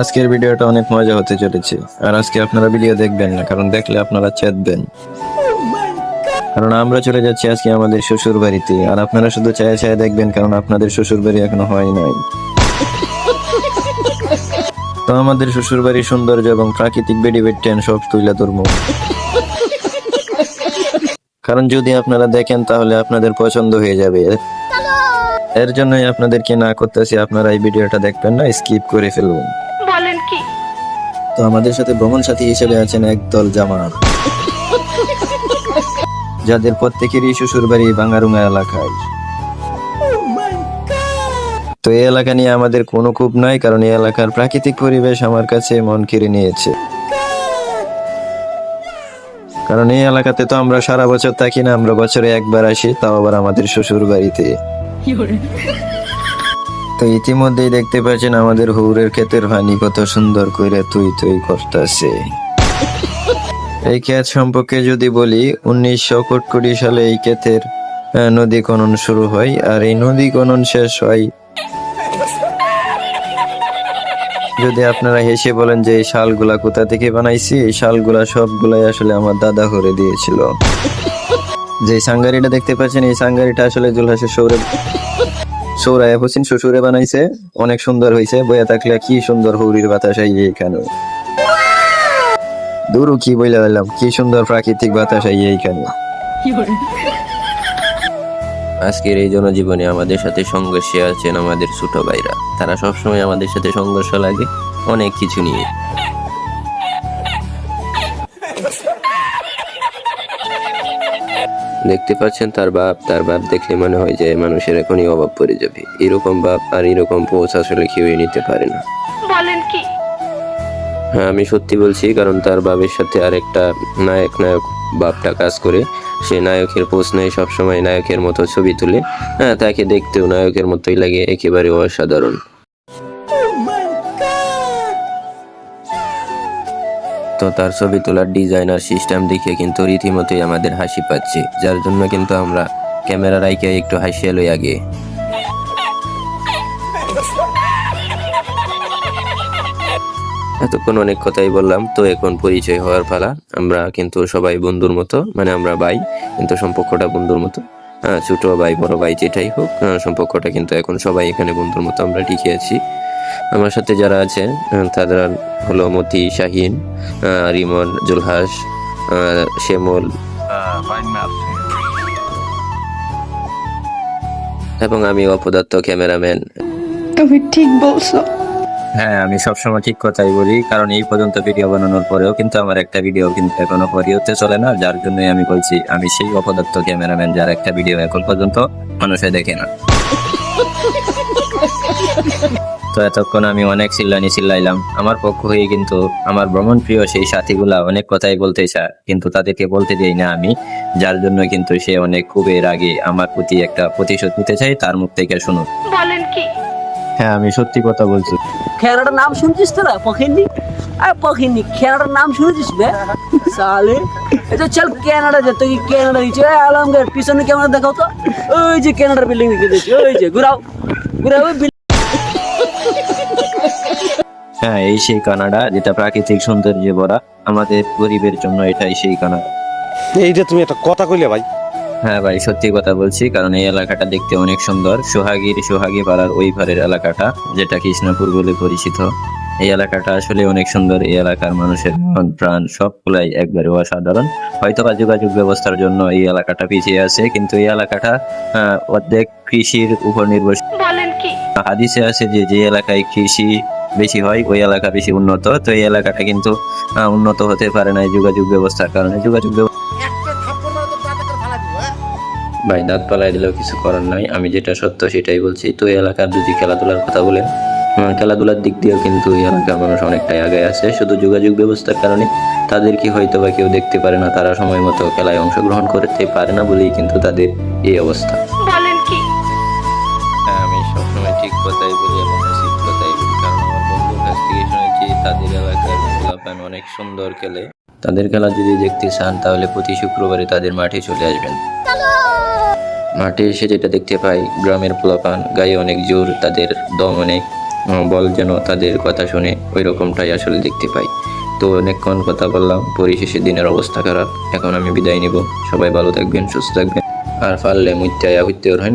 আজকের ভিডিওটা অনেক মজা হতে চলেছে। আর আজকে আপনারা ভিডিও দেখবেন না, কারণ দেখলে আপনারা চেতবেন কারণ আমরা চলে যাচ্ছি আজকে আমাদের শ্বশুর বাড়িতে আর আপনারা শুধু চায় চায় দেখবেন, কারণ আপনাদের শ্বশুর বাড়ি এখনও হয় নাই। তো আমাদের শ্বশুর বাড়ির সৌন্দর্য এবং প্রাকৃতিক বেডি বেডটেন সব তুলে ধরবো। কারণ যদি আপনারা দেখেন, তাহলে আপনাদের পছন্দ হয়ে যাবে। এর জন্যই আপনাদেরকে না করতেছি, আপনারা এই ভিডিওটা দেখবেন না, স্কিপ করে ফেলুন। বলেন কি? তো আমাদের সাথে ভ্রমণ সাথী হিসেবে আছেন একদল জামাত যাদের প্রত্যেকেরই শ্বশুর বাড়ি বাঙ্গারুঙ্গা এলাকায়। তো এই এলাকা নিয়ে আমাদের কোনো খুব নাই কারণ এই এলাকার প্রাকৃতিক পরিবেশ আমার কাছে মন কেড়ে নিয়েছে। কারণ এই এলাকাতে তো আমরা সারা বছর থাকি না আমরা বছরে একবার আসি তাও আবার আমাদের শ্বশুর বাড়িতে তো ইতিমধ্যেই দেখতে পাচ্ছেন আমাদের হৌরের ক্ষেতের পানি কত সুন্দর করে তুই তুই করতেছে। এই ক্ষেত সম্পর্কে যদি বলি, উনিশশো কোটি সালে এই ক্ষেতের নদী খনন শুরু হয়, আর এই নদী খনন শেষ হয়। যদি আপনারা হেসে বলেন যে এই শালগুলা কোথা থেকে বানাইছি, এই শালগুলা সবগুলাই আসলে আমার দাদা করে দিয়েছিল। যে সাঙ্গারিটা দেখতে পাচ্ছেন, এই সাঙ্গারিটা আসলে জুলহাসের সৌরে সৌরায় হোসেন শ্বশুরে বানাইছে। অনেক সুন্দর হয়েছে বইয়া থাকলে কি সুন্দর হৌরির বাতাস আইয়ে এখানে দূরও কি বইলা বললাম, কি সুন্দর প্রাকৃতিক বাতাস আইয়ে এখানে আজকের এই জনজীবনে আমাদের সাথে সংঘর্ষে আছেন আমাদের ছোট ভাইরা। তারা সবসময় আমাদের সাথে সংঘর্ষ লাগে, অনেক কিছু নিয়ে। দেখতে পাচ্ছেন তার বাপ তার বাপ দেখলে মনে হয় যে মানুষের এখনই অভাব পড়ে যাবে। এরকম বাপ আর এরকম পোষ আসলে কেউই নিতে পারে না। বলেন কি? হ্যাঁ আমি সত্যি বলছি কারণ তার বাবের সাথে আরেকটা নায়ক নায়ক বাপটা কাজ করে। সে নায়কের পোস্ট নেই সবসময় নায়কের মতো ছবি তুলে। হ্যাঁ তাকে দেখতেও নায়কের মতোই লাগে একেবারে অসাধারণ। তার ছবি তোলার ডিজাইন আর সিস্টেম দেখে কিন্তু রীতিমতোই আমাদের হাসি পাচ্ছে, যার জন্য কিন্তু আমরা ক্যামেরা রাইকে একটু হাসিয়ে লই আগে। এতক্ষণ অনেক কথাই বললাম, তো এখন পরিচয় হওয়ার পালা। আমরা কিন্তু সবাই বন্ধুর মতো মানে আমরা ভাই, কিন্তু সম্পর্কটা বন্ধুর মতো। হ্যাঁ ছোট ভাই, বড় ভাই যেটাই হোক সম্পর্কটা কিন্তু এখন সবাই এখানে বন্ধুর মতো, আমরা টিকে আছি। আমার সাথে যারা আছে তারা হলো মতি শাহিন রিমন জুলহাস শ্যামল এবং আমি অপদার্থ ক্যামেরাম্যান। তুমি ঠিক বলছো। হ্যাঁ আমি সবসময় ঠিক কথাই বলি কারণ এই পর্যন্ত ভিডিও বানানোর পরেও কিন্তু আমার একটা ভিডিও কিন্তু এখনও পরিহতে চলে না যার জন্যই আমি বলছি আমি সেই অপদার্থ ক্যামেরাম্যান যার একটা ভিডিও এখন পর্যন্ত মানুষে দেখে না। তো এতক্ষণ আমি অনেক চিল্লানি চিল্লাইলাম। আমার পক্ষ হয়ে কিন্তু আমার ভ্রমণ প্রিয় সেই সাথীগুলা অনেক কথাই বলতে চায় কিন্তু তাদেরকে বলতে দেই না আমি যার জন্য কিন্তু সে অনেক খুবের আগে আমার প্রতি একটা প্রতিশোধ নিতে চাই তার মুখ থেকে শুনুন। বলেন কি? হ্যাঁ আমি সত্যি কথা বলছি। খেলাটার নাম শুনছিস তোরা? পখিনি আর পখিনি খেলাটার নাম শুনেছিস বে? সালে। এই তো চল ক্যানাডা যেতে কি ক্যানাডা দিচ্ছে আলমগের পিছনে ক্যামেরা দেখাও তো? ওই যে ক্যানাডার বিল্ডিং দেখতে দিচ্ছে ওই যে ঘুরাও। ঘুরাও building- হ্যাঁ এই সেই কানাডা যেটা প্রাকৃতিক সৌন্দর্যে ভরা। আমাদের গরিবের জন্য এটাই সেই কানাডা। এইটা তুমি একটা কথা কইলে ভাই। হ্যাঁ ভাই সত্যি কথা বলছি কারণ এই এলাকাটা দেখতে অনেক সুন্দর। সোহাগীর সোহাগী পাড়ার ওই পারের এলাকাটা যেটা কৃষ্ণপুর বলে পরিচিত। এই এলাকাটা আসলে অনেক সুন্দর। এই এলাকার মানুষের মন প্রাণ সবগুলাই একবারে অসাধারণ। হয়তো বা যোগাযোগ ব্যবস্থার জন্য এই এলাকাটা পিছিয়ে আছে কিন্তু এই এলাকাটা অর্ধেক কৃষির উপর নির্ভরশীল। হাদিসে আছে যে যে এলাকায় কৃষি বেশি হয় ওই এলাকা বেশি উন্নত। তো এই এলাকাটা কিন্তু উন্নত হতে পারে না এই যোগাযোগ ব্যবস্থার কারণে। যোগাযোগ ব্যবস্থা ভাই দাঁত পালাই দিলেও কিছু করার নাই। আমি যেটা সত্য সেটাই বলছি। তো এই এলাকার যদি খেলাধুলার কথা বলেন খেলাধুলার দিক দিয়েও কিন্তু এই এলাকার মানুষ অনেকটাই আগে আছে। শুধু যোগাযোগ ব্যবস্থার কারণে তাদেরকে হয়তো বা কেউ দেখতে পারে না তারা সময় মতো খেলায় অংশগ্রহণ করতে পারে না বলেই কিন্তু তাদের এই অবস্থা। বলেন কি? হ্যাঁ আমি সবসময় ঠিক কথাই বলি তাদের এলাকার পোলাপান অনেক সুন্দর খেলে। তাদের খেলা যদি দেখতে চান, তাহলে প্রতি শুক্রবারে তাদের মাঠে চলে আসবেন। মাঠে এসে যেটা দেখতে পাই, গ্রামের পোলাপান গায়ে অনেক জোর, তাদের দম অনেক বল যেন তাদের কথা শুনে ওই রকমটাই আসলে দেখতে পাই। তো অনেকক্ষণ কথা বললাম, পরিশেষে দিনের অবস্থা খারাপ। এখন আমি বিদায় নিব। সবাই ভালো থাকবেন, সুস্থ থাকবেন। আর পারলে মুত্যায়া হইতে হয়